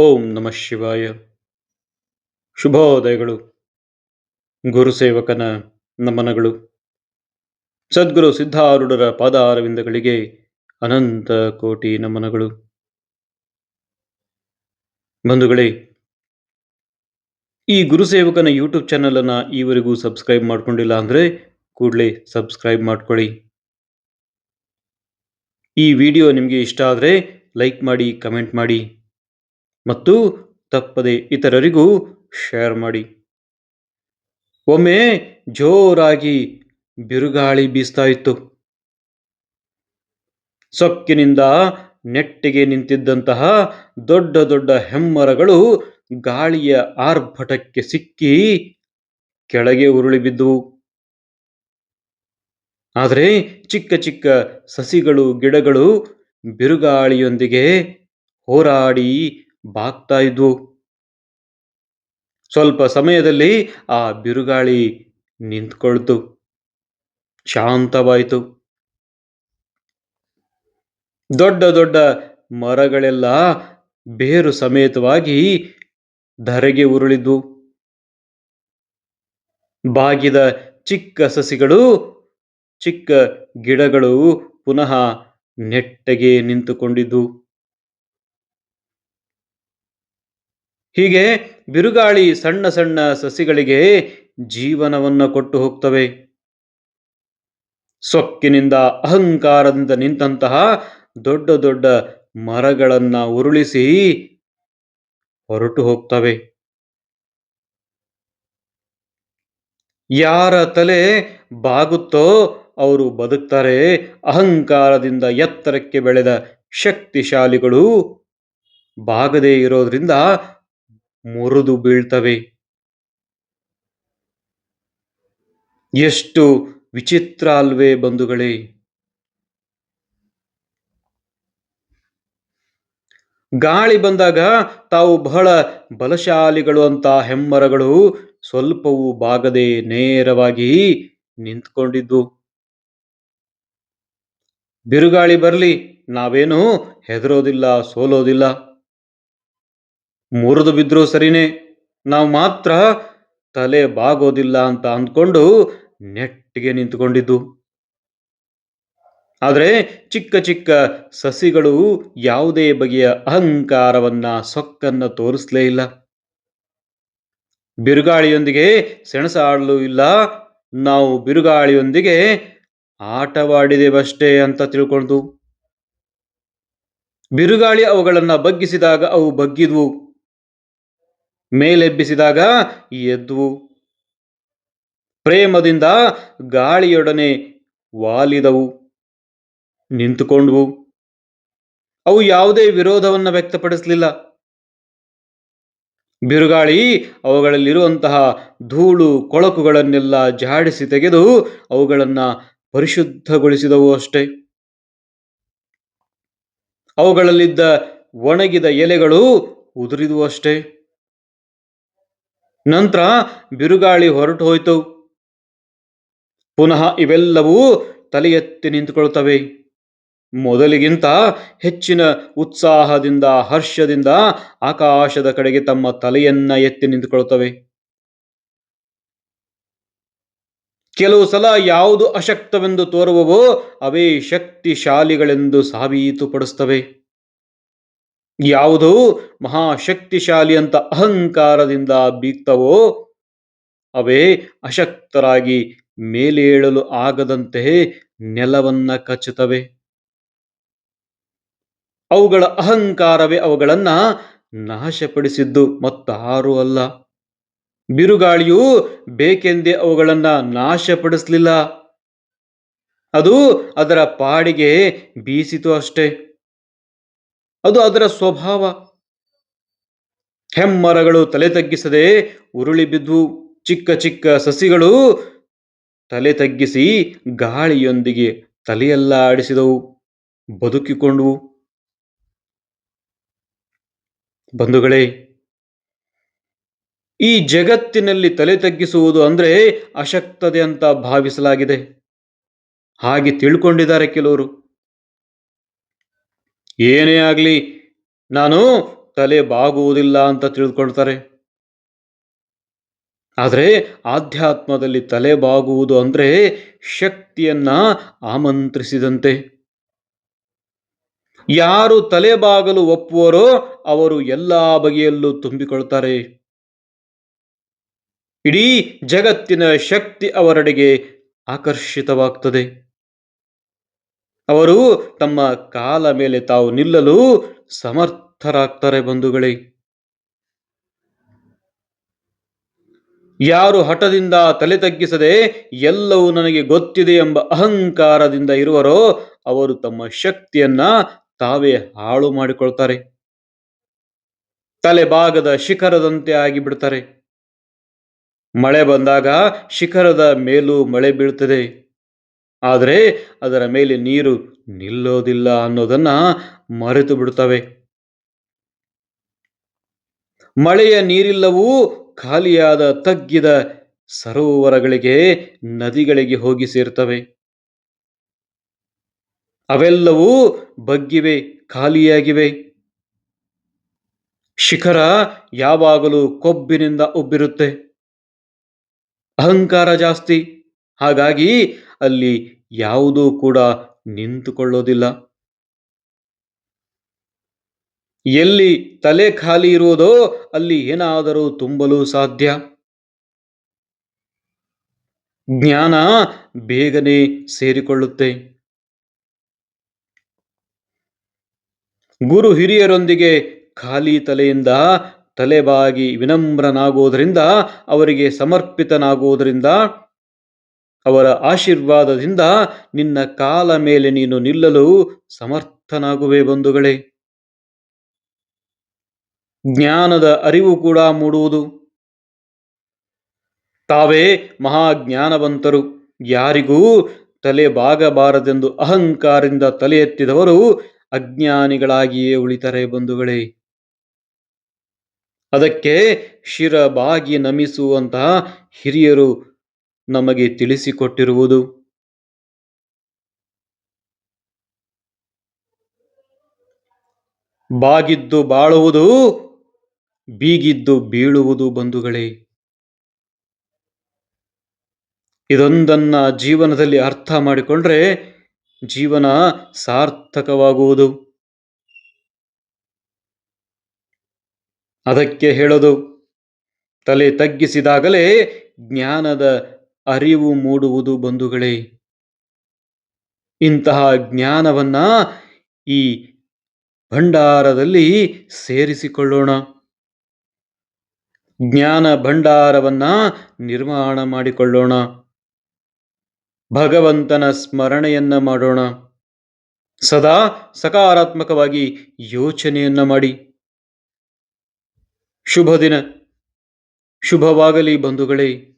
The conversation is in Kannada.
ಓಂ ನಮಃ ಶಿವಾಯ. ಶುಭೋದಯಗಳು. ಗುರುಸೇವಕನ ನಮನಗಳು. ಸದ್ಗುರು ಸಿದ್ಧಾರೂಢರ ಪಾದಾರವಿಂದಗಳಿಗೆ ಅನಂತ ಕೋಟಿ ನಮನಗಳು. ಬಂಧುಗಳೇ, ಈ ಗುರುಸೇವಕನ ಯೂಟ್ಯೂಬ್ ಚಾನಲನ್ನು ಈವರೆಗೂ ಸಬ್ಸ್ಕ್ರೈಬ್ ಮಾಡ್ಕೊಂಡಿಲ್ಲ ಅಂದರೆ ಕೂಡಲೇ ಸಬ್ಸ್ಕ್ರೈಬ್ ಮಾಡ್ಕೊಳ್ಳಿ. ಈ ವಿಡಿಯೋ ನಿಮಗೆ ಇಷ್ಟ ಆದರೆ ಲೈಕ್ ಮಾಡಿ, ಕಮೆಂಟ್ ಮಾಡಿ. ಮತ್ತು ತಪ್ಪದೆ ಇತರರಿಗೂ ಶೇರ್ ಮಾಡಿ. ಒಮ್ಮೆ ಜೋರಾಗಿ ಬಿರುಗಾಳಿ ಬೀಸ್ತಾ ಇತ್ತು. ಸೊಕ್ಕಿನಿಂದ ನೆಟ್ಟಿಗೆ ನಿಂತಿದ್ದಂತಹ ದೊಡ್ಡ ದೊಡ್ಡ ಹೆಮ್ಮರಗಳು ಗಾಳಿಯ ಆರ್ಭಟಕ್ಕೆ ಸಿಕ್ಕಿ ಕೆಳಗೆ ಉರುಳಿ ಬಿದ್ದುವು. ಆದರೆ ಚಿಕ್ಕ ಚಿಕ್ಕ ಸಸಿಗಳು ಗಿಡಗಳು ಬಿರುಗಾಳಿಯೊಂದಿಗೆ ಹೋರಾಡಿ ಬಾಗ್ತಾ ಇದ್ವು. ಸ್ವಲ್ಪ ಸಮಯದಲ್ಲಿ ಆ ಬಿರುಗಾಳಿ ನಿಂತ್ಕೊಳ್ತು. ಶಾಂತವಾಯಿತು. ದೊಡ್ಡ ದೊಡ್ಡ ಮರಗಳೆಲ್ಲ ಬೇರು ಸಮೇತವಾಗಿ ಧರೆಗೆ ಉರುಳಿದ್ವು. ಬಾಗಿದ ಚಿಕ್ಕ ಸಸಿಗಳು, ಚಿಕ್ಕ ಗಿಡಗಳು ಪುನಃ ನೆಟ್ಟಗೆ ನಿಂತುಕೊಂಡಿದ್ವು. ಹೀಗೆ ಬಿರುಗಾಳಿ ಸಣ್ಣ ಸಣ್ಣ ಸಸಿಗಳಿಗೆ ಜೀವನವನ್ನು ಕೊಟ್ಟು ಹೋಗ್ತವೆ. ಸೊಕ್ಕಿನಿಂದ ಅಹಂಕಾರದಿಂದ ನಿಂತಹ ದೊಡ್ಡ ದೊಡ್ಡ ಮರಗಳನ್ನ ಉರುಳಿಸಿ ಹೊರಟು ಹೋಗ್ತವೆ. ಯಾರ ತಲೆ ಬಾಗುತ್ತೋ ಅವರು ಬದುಕ್ತಾರೆ. ಅಹಂಕಾರದಿಂದ ಎತ್ತರಕ್ಕೆ ಬೆಳೆದ ಶಕ್ತಿಶಾಲಿಗಳು ಬಾಗದೇ ಇರೋದ್ರಿಂದ ಮುರಿದು ಬೀಳ್ತವೆ. ಎಷ್ಟು ವಿಚಿತ್ರ ಅಲ್ವೇ ಬಂಧುಗಳೇ. ಗಾಳಿ ಬಂದಾಗ ತಾವು ಬಹಳ ಬಲಶಾಲಿಗಳು ಅಂತ ಹೆಮ್ಮರಗಳು ಸ್ವಲ್ಪವೂ ಬಾಗದೆ ನೇರವಾಗಿ ನಿಂತ್ಕೊಂಡಿದ್ದು. ಬಿರುಗಾಳಿ ಬರಲಿ, ನಾವೇನು ಹೆದರೋದಿಲ್ಲ, ಸೋಲೋದಿಲ್ಲ. ಮುರಿದು ಬಿದ್ರೂ ಸರಿನೇ. ನಾವು ಮಾತ್ರ ತಲೆ ಬಾಗೋದಿಲ್ಲ ಅಂತ ಅಂದ್ಕೊಂಡು ನೆಟ್ಟಿಗೆ ನಿಂತುಕೊಂಡಿದ್ದು. ಆದರೆ ಚಿಕ್ಕ ಚಿಕ್ಕ ಸಸಿಗಳು ಯಾವುದೇ ಬಗೆಯ ಅಹಂಕಾರವನ್ನ ಸೊಕ್ಕನ್ನ ತೋರಿಸ್ಲೇ ಇಲ್ಲ. ಬಿರುಗಾಳಿಯೊಂದಿಗೆ ಸೆಣಸಾಡಲು ಇಲ್ಲ. ನಾವು ಬಿರುಗಾಳಿಯೊಂದಿಗೆ ಆಟವಾಡಿದೆವಷ್ಟೇ ಅಂತ ತಿಳ್ಕೊಂಡು ಬಿರುಗಾಳಿ ಅವುಗಳನ್ನ ಬಗ್ಗಿಸಿದಾಗ ಅವು ಬಗ್ಗಿದ್ವು. ಮೇಲೆಬ್ಬಿಸಿದಾಗ ಎದ್ವು ಪ್ರೇಮದಿಂದ ಗಾಳಿಯೊಡನೆ ವಾಲಿದವು, ನಿಂತುಕೊಂಡ್ವು. ಅವು ಯಾವುದೇ ವಿರೋಧವನ್ನು ವ್ಯಕ್ತಪಡಿಸಲಿಲ್ಲ. ಬಿರುಗಾಳಿ ಅವುಗಳಲ್ಲಿರುವಂತಹ ಧೂಳು ಕೊಳಕುಗಳನ್ನೆಲ್ಲ ಜಾಡಿಸಿ ತೆಗೆದು ಅವುಗಳನ್ನ ಪರಿಶುದ್ಧಗೊಳಿಸಿದವು ಅಷ್ಟೇ. ಅವುಗಳಲ್ಲಿದ್ದ ಒಣಗಿದ ಎಲೆಗಳು ಉದುರಿದವು ಅಷ್ಟೇ. ನಂತರ ಬಿರುಗಾಳಿ ಹೊರಟು ಹೋಯಿತು. ಪುನಃ ಇವೆಲ್ಲವೂ ತಲೆ ಎತ್ತಿ ನಿಂತುಕೊಳ್ತವೆ ಮೊದಲಿಗಿಂತ ಹೆಚ್ಚಿನ ಉತ್ಸಾಹದಿಂದ ಹರ್ಷದಿಂದ ಆಕಾಶದ ಕಡೆಗೆ ತಮ್ಮ ತಲೆಯನ್ನ ಎತ್ತಿ ನಿಂತುಕೊಳ್ತವೆ ಕೆಲವು ಸಲ ಯಾವುದು ಅಶಕ್ತವೆಂದು ತೋರುವವೋ, ಅವೇ ಶಕ್ತಿಶಾಲಿಗಳೆಂದು ಸಾಬೀತುಪಡಿಸ್ತವೆ ಯಾವುದು ಮಹಾಶಕ್ತಿಶಾಲಿ ಅಂತ ಅಹಂಕಾರದಿಂದ ಬೀಗ್ತವೋ ಅವೇ ಅಶಕ್ತರಾಗಿ ಮೇಲೇಳಲು ಆಗದಂತೆ ನೆಲವನ್ನ ಕಚ್ಚುತ್ತವೆ. ಅವುಗಳ ಅಹಂಕಾರವೇ ಅವುಗಳನ್ನ ನಾಶಪಡಿಸಿದ್ದು ಮತ್ತಾರೂ ಅಲ್ಲ. ಬಿರುಗಾಳಿಯು ಬೇಕೆಂದೇ ಅವುಗಳನ್ನ ನಾಶಪಡಿಸಲಿಲ್ಲ. ಅದು ಅದರ ಪಾಡಿಗೆ ಬೀಸಿತು ಅಷ್ಟೇ. ಅದು ಅದರ ಸ್ವಭಾವ. ಹೆಮ್ಮರಗಳು ತಲೆ ತಗ್ಗಿಸದೆ ಉರುಳಿ ಬಿದ್ದು ಚಿಕ್ಕ ಚಿಕ್ಕ ಸಸಿಗಳು ತಲೆ ತಗ್ಗಿಸಿ ಗಾಳಿಯೊಂದಿಗೆ ತಲೆಯೆಲ್ಲ ಆಡಿಸಿದವು. ಬದುಕಿಕೊಂಡವು. ಬಂಧುಗಳೇ, ಈ ಜಗತ್ತಿನಲ್ಲಿ ತಲೆ ತಗ್ಗಿಸುವುದು ಅಂದ್ರೆ ಅಶಕ್ತದೆ ಅಂತ ಭಾವಿಸಲಾಗಿದೆ. ಹಾಗೆ ತಿಳ್ಕೊಂಡಿದ್ದಾರೆ ಕೆಲವರು. ಏನೇ ಆಗಲಿ ನಾನು ತಲೆ ಬಾಗುವುದಿಲ್ಲ ಅಂತ ತಿಳಿದುಕೊಳ್ತಾರೆ. ಆದರೆ ಆಧ್ಯಾತ್ಮದಲ್ಲಿ ತಲೆ ಬಾಗುವುದು ಅಂದರೆ ಶಕ್ತಿಯನ್ನ ಆಮಂತ್ರಿಸಿದಂತೆ. ಯಾರು ತಲೆಬಾಗಲು ಒಪ್ಪುವರೋ ಅವರು ಎಲ್ಲ ಬಗೆಯಲ್ಲೂ ತುಂಬಿಕೊಳ್ತಾರೆ. ಇಡೀ ಜಗತ್ತಿನ ಶಕ್ತಿ ಅವರೆಡೆಗೆ ಆಕರ್ಷಿತವಾಗ್ತದೆ. ಅವರು ತಮ್ಮ ಕಾಲ ಮೇಲೆ ತಾವು ನಿಲ್ಲಲು ಸಮರ್ಥರಾಗ್ತಾರೆ ಬಂಧುಗಳೇ. ಯಾರು ಹಠದಿಂದ ತಲೆ ತಗ್ಗಿಸದೆ ಎಲ್ಲವೂ ನನಗೆ ಗೊತ್ತಿದೆ ಎಂಬ ಅಹಂಕಾರದಿಂದ ಇರುವರೋ ಅವರು ತಮ್ಮ ಶಕ್ತಿಯನ್ನ ತಾವೇ ಹಾಳು ಮಾಡಿಕೊಳ್ತಾರೆ. ತಲೆಭಾಗದ ಶಿಖರದಂತೆ ಆಗಿಬಿಡ್ತಾರೆ. ಮಳೆ ಬಂದಾಗ ಶಿಖರದ ಮೇಲೂ ಮಳೆ ಬೀಳ್ತದೆ. ಆದರೆ ಅದರ ಮೇಲೆ ನೀರು ನಿಲ್ಲೋದಿಲ್ಲ ಅನ್ನೋದನ್ನ ಮರೆತು ಬಿಡುತ್ತವೆ ಮಳೆಯ ನೀರಿಲ್ಲವೂ ಖಾಲಿಯಾದ ತಗ್ಗಿದ ಸರೋವರಗಳಿಗೆ, ನದಿಗಳಿಗೆ ಹೋಗಿ ಸೇರ್ತವೆ. ಅವೆಲ್ಲವೂ ಬಗ್ಗಿವೆ, ಖಾಲಿಯಾಗಿವೆ. ಶಿಖರ ಯಾವಾಗಲೂ ಕೊಬ್ಬಿನಿಂದ ಉಬ್ಬಿರುತ್ತೆ. ಅಹಂಕಾರ ಜಾಸ್ತಿ. ಹಾಗಾಗಿ ಅಲ್ಲಿ ಯಾವುದೂ ಕೂಡ ನಿಂತುಕೊಳ್ಳೋದಿಲ್ಲ. ಎಲ್ಲಿ ತಲೆ ಖಾಲಿ ಇರುವುದೋ ಅಲ್ಲಿ ಏನಾದರೂ ತುಂಬಲು ಸಾಧ್ಯ. ಜ್ಞಾನ ಬೇಗನೆ ಸೇರಿಕೊಳ್ಳುತ್ತೆ. ಗುರು ಹಿರಿಯರೊಂದಿಗೆ ಖಾಲಿ ತಲೆಯಿಂದ ತಲೆಬಾಗಿ ವಿನಮ್ರನಾಗುವುದರಿಂದ, ಅವರಿಗೆ ಸಮರ್ಪಿತನಾಗುವುದರಿಂದ ಅವರ ಆಶೀರ್ವಾದದಿಂದ ನಿನ್ನ ಕಾಲ ಮೇಲೆ ನೀನು ನಿಲ್ಲಲು ಸಮರ್ಥನಾಗುವೆ ಬಂಧುಗಳೇ. ಜ್ಞಾನದ ಅರಿವು ಕೂಡ ಮೂಡುವುದು. ತಾವೇ ಮಹಾಜ್ಞಾನವಂತರು. ಯಾರಿಗೂ ತಲೆ ಬಾಗಬಾರದೆಂದು ಅಹಂಕಾರದಿಂದ ತಲೆ ಎತ್ತಿದವರು ಅಜ್ಞಾನಿಗಳಾಗಿಯೇ ಉಳಿತಾರೆ ಬಂಧುಗಳೇ. ಅದಕ್ಕೆ ಶಿರ ಬಾಗಿ ನಮಿಸುವಂತಹ ಹಿರಿಯರು ನಮಗೆ ತಿಳಿಸಿಕೊಟ್ಟಿರುವುದು. ಬಾಗಿದ್ದು ಬಾಳುವುದು, ಬೀಗಿದ್ದು ಬೀಳುವುದು ಬಂಧುಗಳೇ. ಇದೊಂದನ್ನ ಜೀವನದಲ್ಲಿ ಅರ್ಥ ಮಾಡಿಕೊಂಡ್ರೆ ಜೀವನ ಸಾರ್ಥಕವಾಗುವುದು. ಅದಕ್ಕೆ ಹೇಳೋದು, ತಲೆ ತಗ್ಗಿಸಿದಾಗಲೇ ಜ್ಞಾನದ ಅರಿವು ಮೂಡುವುದು ಬಂಧುಗಳೇ. ಇಂತಹ ಜ್ಞಾನವನ್ನ ಈ ಭಂಡಾರದಲ್ಲಿ ಸೇರಿಸಿಕೊಳ್ಳೋಣ. ಜ್ಞಾನ ಭಂಡಾರವನ್ನ ನಿರ್ಮಾಣ ಮಾಡಿಕೊಳ್ಳೋಣ. ಭಗವಂತನ ಸ್ಮರಣೆಯನ್ನ ಮಾಡೋಣ. ಸದಾ ಸಕಾರಾತ್ಮಕವಾಗಿ ಯೋಚನೆಯನ್ನ ಮಾಡಿ. ಶುಭ ದಿನ ಶುಭವಾಗಲಿ ಬಂಧುಗಳೇ.